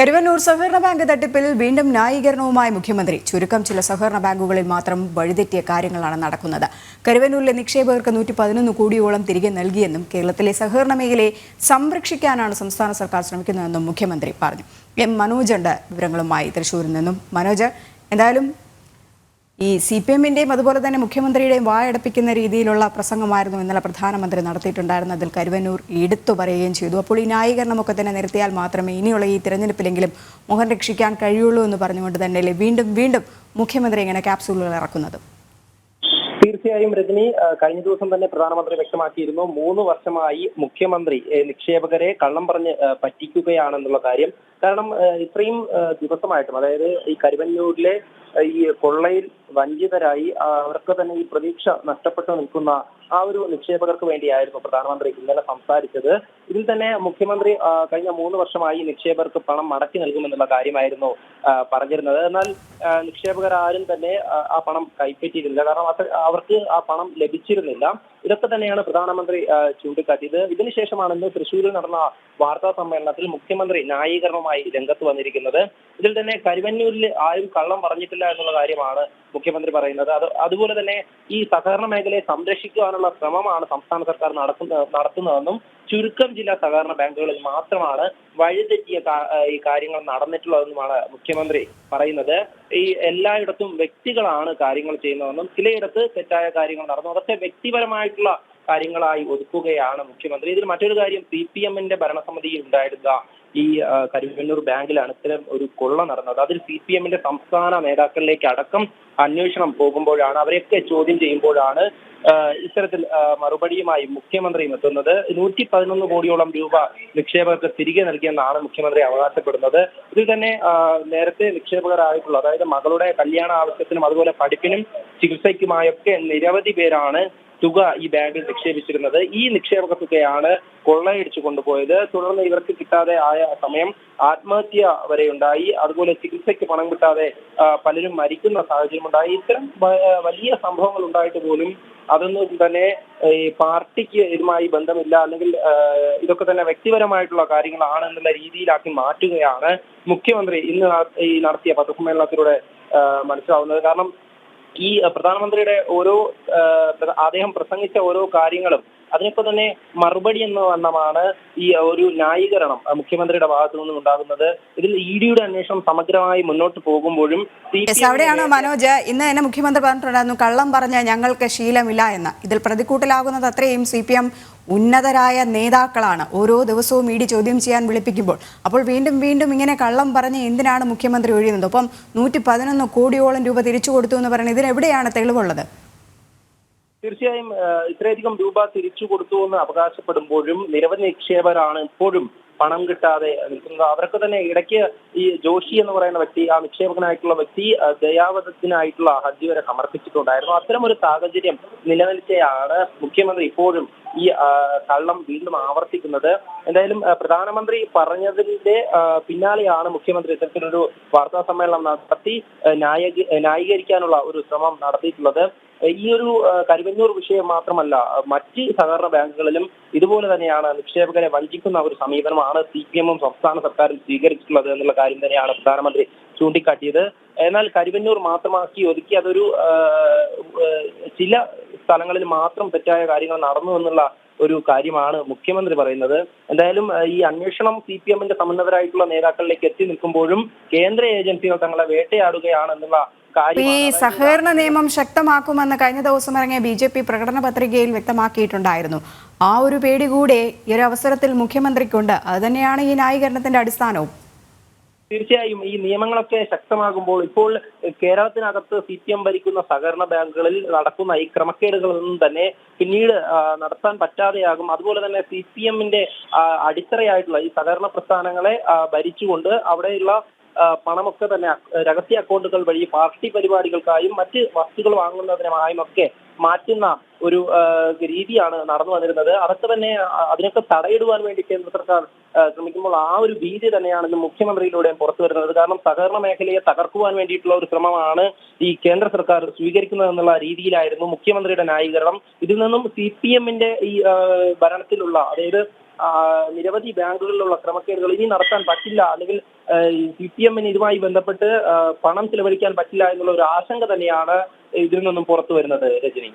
കരുവന്നൂർ സഹകരണ ബാങ്ക് തട്ടിപ്പിൽ വീണ്ടും ന്യായീകരണവുമായി മുഖ്യമന്ത്രി. ചുരുക്കം ചില സഹകരണ ബാങ്കുകളിൽ മാത്രം വഴിതെറ്റിയ കാര്യങ്ങളാണ് നടക്കുന്നത്. കരുവന്നൂരിലെ നിക്ഷേപകർക്ക് നൂറ്റി പതിനൊന്ന് കോടിയോളം തിരികെ നൽകിയെന്നും കേരളത്തിലെ സഹകരണ മേഖലയെ സംരക്ഷിക്കാനാണ് സംസ്ഥാന സർക്കാർ ശ്രമിക്കുന്നതെന്നും മുഖ്യമന്ത്രി പറഞ്ഞു. എം മനോജ് ഉണ്ട് വിവരങ്ങളുമായി തൃശൂരിൽ നിന്നും. മനോജ് എന്തായാലും ഈ സി പി എമ്മിന്റെയും അതുപോലെ തന്നെ മുഖ്യമന്ത്രിയുടെയും വായടപ്പിക്കുന്ന രീതിയിലുള്ള പ്രസംഗമായിരുന്നു ഇന്നലെ പ്രധാനമന്ത്രി നടത്തിയിട്ടുണ്ടായിരുന്നത്. അതിൽ കരുവന്നൂർ എടുത്തു പറയുകയും ചെയ്തു. അപ്പോൾ ഈ ന്യായീകരണമൊക്കെ തന്നെ നിർത്തിയാൽ മാത്രമേ ഇനിയുള്ള ഈ തിരഞ്ഞെടുപ്പിലെങ്കിലും മുഖം രക്ഷിക്കാൻ കഴിയുള്ളൂ എന്ന് പറഞ്ഞുകൊണ്ട് തന്നെയല്ലേ വീണ്ടും വീണ്ടും മുഖ്യമന്ത്രി ഇങ്ങനെ ക്യാപ്സൂളുകൾ ഇറക്കുന്നത്? തീർച്ചയായും രജനി കഴിഞ്ഞ ദിവസം തന്നെ പ്രധാനമന്ത്രി വ്യക്തമാക്കിയിരുന്നു മൂന്ന് വർഷമായി മുഖ്യമന്ത്രി നിക്ഷേപകരെ കള്ളം പറഞ്ഞ് പറ്റിക്കുകയാണെന്നുള്ള കാര്യം. കാരണം ഇത്രയും ദിവസമായിട്ടും അതായത് ഈ കരുവന്നൂരിലെ ഈ കൊള്ളയിൽ വഞ്ചിതരായി അവർക്ക് തന്നെ ഈ പ്രതീക്ഷ നഷ്ടപ്പെട്ടു നിൽക്കുന്ന ആ ഒരു നിക്ഷേപകർക്ക് വേണ്ടിയായിരുന്നു പ്രധാനമന്ത്രി ഇന്നലെ സംസാരിച്ചത്. ഇതിൽ തന്നെ മുഖ്യമന്ത്രി കഴിഞ്ഞ മൂന്ന് വർഷമായി നിക്ഷേപകർക്ക് പണം മടക്കി നൽകുമെന്നുള്ള കാര്യമായിരുന്നു പറഞ്ഞിരുന്നത്. എന്നാൽ നിക്ഷേപകർ ആരും തന്നെ ആ, പണം കൈപ്പറ്റിയിരുന്നില്ല. കാരണം അവർക്ക് ആ പണം ലഭിച്ചിരുന്നില്ല. ഇതൊക്കെ തന്നെയാണ് പ്രധാനമന്ത്രി ചൂണ്ടിക്കാട്ടിയത്. ഇതിനുശേഷമാണ് ഇന്ന് തൃശ്ശൂരിൽ നടന്ന വാർത്താ സമ്മേളനത്തിൽ മുഖ്യമന്ത്രി ന്യായീകരണവുമായി രംഗത്ത് വന്നിരിക്കുന്നത്. ഇതിൽ തന്നെ കരുവന്നൂരിൽ ആരും കള്ളം പറഞ്ഞിട്ടില്ല എന്നുള്ള കാര്യമാണ് മുഖ്യമന്ത്രി പറയുന്നത്. അത് അതുപോലെ തന്നെ ഈ സഹകരണ മേഖലയെ സംരക്ഷിക്കുവാനുള്ള ശ്രമമാണ് സംസ്ഥാന സർക്കാർ നടത്തുന്ന നടത്തുന്നതെന്നും ചുരുക്കം ചില സഹകരണ ബാങ്കുകളിൽ മാത്രമാണ് വഴിതെറ്റിയ ഈ കാര്യങ്ങൾ നടന്നിട്ടുള്ളതെന്നുമാണ് മുഖ്യമന്ത്രി പറയുന്നത്. ഈ എല്ലായിടത്തും വ്യക്തികളാണ് കാര്യങ്ങൾ ചെയ്യുന്നതെന്നും ചിലയിടത്ത് തെറ്റായ കാര്യങ്ങൾ നടന്നു. അതൊക്കെ വ്യക്തിപരമായിട്ടുള്ള കാര്യങ്ങളായി ഒതുക്കുകയാണ് മുഖ്യമന്ത്രി. ഇതിൽ മറ്റൊരു കാര്യം സി പി എമ്മിന്റെ ഭരണസമിതിയിൽ ഉണ്ടായിരുന്ന ഈ കരുവന്നൂർ ബാങ്കിലാണ് ഇത്തരം ഒരു കൊള്ള നടന്നത്. അതിൽ സി പി എമ്മിന്റെ സംസ്ഥാന നേതാക്കളിലേക്ക് അടക്കം അന്വേഷണം പോകുമ്പോഴാണ് അവരെയൊക്കെ ചോദ്യം ചെയ്യുമ്പോഴാണ് ഇത്തരത്തിൽ മറുപടിയുമായി മുഖ്യമന്ത്രിയും എത്തുന്നത്. നൂറ്റി പതിനൊന്ന് കോടിയോളം രൂപ നിക്ഷേപകർക്ക് തിരികെ നൽകിയെന്നാണ് മുഖ്യമന്ത്രി അവകാശപ്പെടുന്നത്. ഇതിൽ തന്നെ നേരത്തെ നിക്ഷേപകരായിട്ടുള്ള അതായത് മകളുടെ കല്യാണ ആവശ്യത്തിനും അതുപോലെ പഠിപ്പിനും ചികിത്സയ്ക്കുമായൊക്കെ നിരവധി പേരാണ് തുക ഈ ബാങ്കിൽ നിക്ഷേപിച്ചിരുന്നത്. ഈ നിക്ഷേപക തുകയാണ് കൊള്ളയടിച്ചു കൊണ്ടുപോയത്. തുടർന്ന് ഇവർക്ക് കിട്ടാതെ ആയ സമയം ആത്മഹത്യ വരെ ഉണ്ടായി. അതുപോലെ ചികിത്സയ്ക്ക് പണം കിട്ടാതെ പലരും മരിക്കുന്ന സാഹചര്യം ഉണ്ടായി. ഇത്തരം വലിയ സംഭവങ്ങൾ ഉണ്ടായിട്ട് പോലും അതൊന്നും തന്നെ ഈ പാർട്ടിക്ക് ഇതുമായി ബന്ധമില്ല. അല്ലെങ്കിൽ ഇതൊക്കെ തന്നെ വ്യക്തിപരമായിട്ടുള്ള കാര്യങ്ങളാണ് എന്നുള്ള രീതിയിലാക്കി മാറ്റുകയാണ് മുഖ്യമന്ത്രി ഇന്ന് ഈ നടത്തിയ പത്രസമ്മേളനത്തിലൂടെ മനസ്സിലാവുന്നത്. കാരണം ഈ പ്രധാനമന്ത്രിയുടെ ഓരോ അദ്ദേഹം പ്രസംഗിച്ച ഓരോ കാര്യങ്ങളും അതിനൊക്കെ തന്നെ മറുപടി എന്ന വണ്ണമാണ് ഈ ഒരു ന്യായീകരണം മുഖ്യമന്ത്രിയുടെ ഭാഗത്തു നിന്നും ഉണ്ടാകുന്നത്. ഇതിൽ ഇ ഡിയുടെ അന്വേഷണം സമഗ്രമായി മുന്നോട്ട് പോകുമ്പോഴും അവിടെയാണ് മനോജ്? ഇന്ന് തന്നെ മുഖ്യമന്ത്രി പറഞ്ഞിട്ടുണ്ടായിരുന്നു കള്ളം പറഞ്ഞ ഞങ്ങൾക്ക് ശീലമില്ല എന്ന്. ഇതിൽ പ്രതിക്കൂട്ടിലാകുന്നത് അത്രയും സി പി എം ഉന്നതരായ നേതാക്കളാണ്. ഓരോ ദിവസവും ഇ ഡി ചോദ്യം ചെയ്യാൻ വിളിപ്പിക്കുമ്പോൾ. അപ്പോൾ വീണ്ടും വീണ്ടും ഇങ്ങനെ കള്ളം പറഞ്ഞ് എന്തിനാണ് മുഖ്യമന്ത്രി ഒഴിയുന്നത്? അപ്പം നൂറ്റി പതിനൊന്ന് കോടിയോളം രൂപ തിരിച്ചു കൊടുത്തു എന്ന് പറയുന്നത് ഇതിനെവിടെയാണ് തെളിവുള്ളത്? തീർച്ചയായും ഇത്രയധികം രൂപ തിരിച്ചു കൊടുത്തു എന്ന് അവകാശപ്പെടുമ്പോഴും നിരവധി നിക്ഷേപകരാണ് ഇപ്പോഴും പണം കിട്ടാതെ നിൽക്കുന്നത്. അവർക്ക് തന്നെ ഇടയ്ക്ക് ഈ ജോഷി എന്ന് പറയുന്ന വ്യക്തി ആ നിക്ഷേപകനായിട്ടുള്ള വ്യക്തി ദയാവധത്തിനായിട്ടുള്ള ഹർജി വരെ സമർപ്പിച്ചിട്ടുണ്ടായിരുന്നു. അത്തരം ഒരു സാഹചര്യം നിലനിൽക്കെയാണ് മുഖ്യമന്ത്രി ഇപ്പോഴും ഈ കള്ളം വീണ്ടും ആവർത്തിക്കുന്നത്. എന്തായാലും പ്രധാനമന്ത്രി പറഞ്ഞതിന്റെ പിന്നാലെയാണ് മുഖ്യമന്ത്രി ഇത്തരത്തിലൊരു വാർത്താ സമ്മേളനം നടത്തി ന്യായീകരിക്കാനുള്ള ഒരു ശ്രമം നടത്തിയിട്ടുള്ളത്. ഈ ഒരു കരുവന്നൂർ വിഷയം മാത്രമല്ല മറ്റ് സഹകരണ ബാങ്കുകളിലും ഇതുപോലെ തന്നെയാണ് നിക്ഷേപകരെ വഞ്ചിക്കുന്ന ഒരു സമീപനമാണ് സി പി എമ്മും സംസ്ഥാന സർക്കാരും സ്വീകരിച്ചിട്ടുള്ളത് എന്നുള്ള കാര്യം തന്നെയാണ് പ്രധാനമന്ത്രി ചൂണ്ടിക്കാട്ടിയത്. എന്നാൽ കരുവന്നൂർ മാത്രമാക്കി ഒതുക്കി അതൊരു ചില സ്ഥലങ്ങളിൽ മാത്രം തെറ്റായ കാര്യങ്ങൾ നടന്നു എന്നുള്ള ഒരു കാര്യമാണ് മുഖ്യമന്ത്രി പറയുന്നത്. എന്തായാലും ഈ അന്വേഷണം സി പി എമ്മിന്റെ സമുന്നതരായിട്ടുള്ള നേതാക്കളിലേക്ക് എത്തി നിൽക്കുമ്പോഴും കേന്ദ്ര ഏജൻസികൾ തങ്ങളെ വേട്ടയാടുകയാണെന്നുള്ള ഈ സഹകരണ നിയമം ശക്തമാക്കുമെന്ന് കഴിഞ്ഞ ദിവസം ഇറങ്ങിയ ബി ജെ പി പ്രകടന പത്രികയിൽ വ്യക്തമാക്കിയിട്ടുണ്ടായിരുന്നു. ആ ഒരു പേടി കൂടെ ഈ ഒരു അവസരത്തിൽ മുഖ്യമന്ത്രിക്കുണ്ട്. അത് തന്നെയാണ് ഈ ന്യായീകരണത്തിന്റെ അടിസ്ഥാനവും. തീർച്ചയായും ഈ നിയമങ്ങളൊക്കെ ശക്തമാകുമ്പോൾ ഇപ്പോൾ കേരളത്തിനകത്ത് സി പി എം ഭരിക്കുന്ന സഹകരണ ബാങ്കുകളിൽ നടക്കുന്ന ഈ ക്രമക്കേടുകളൊന്നും തന്നെ പിന്നീട് നടത്താൻ പറ്റാതെയാകും. അതുപോലെ തന്നെ സി പി എമ്മിന്റെ അടിത്തറയായിട്ടുള്ള ഈ സഹകരണ പ്രസ്ഥാനങ്ങളെ ഭരിച്ചുകൊണ്ട് അവിടെയുള്ള പണമൊക്കെ തന്നെ രഹസ്യ അക്കൗണ്ടുകൾ വഴി പാർട്ടി പരിപാടികൾക്കായും മറ്റ് വസ്തുക്കൾ വാങ്ങുന്നതിനുമായും ഒക്കെ മാറ്റുന്ന ഒരു രീതിയാണ് നടന്നു വന്നിരുന്നത്. അതൊക്കെ തന്നെ അതിനൊക്കെ തടയിടുവാൻ വേണ്ടി കേന്ദ്ര സർക്കാർ ശ്രമിക്കുമ്പോൾ ആ ഒരു ഭീതി തന്നെയാണ് ഇന്ന് മുഖ്യമന്ത്രിയിലൂടെ പുറത്തു വരുന്നത്. കാരണം സഹകരണ മേഖലയെ തകർക്കുവാൻ വേണ്ടിയിട്ടുള്ള ഒരു ശ്രമമാണ് ഈ കേന്ദ്ര സർക്കാർ സ്വീകരിക്കുന്നത് എന്നുള്ള രീതിയിലായിരുന്നു മുഖ്യമന്ത്രിയുടെ ന്യായീകരണം. ഇതിൽ നിന്നും സി പി എമ്മിന്റെ ഈ ഭരണത്തിലുള്ള അതായത് നിരവധി ബാങ്കുകളിലുള്ള ക്രമക്കേടുകൾ ഇനി നടത്താൻ പറ്റില്ല. അല്ലെങ്കിൽ സി പി എമ്മിന് ഇതുമായി ബന്ധപ്പെട്ട് പണം ചിലവഴിക്കാൻ പറ്റില്ല എന്നുള്ള ഒരു ആശങ്ക തന്നെയാണ് ഇതിൽ നിന്നും പുറത്തു വരുന്നത് രജനി.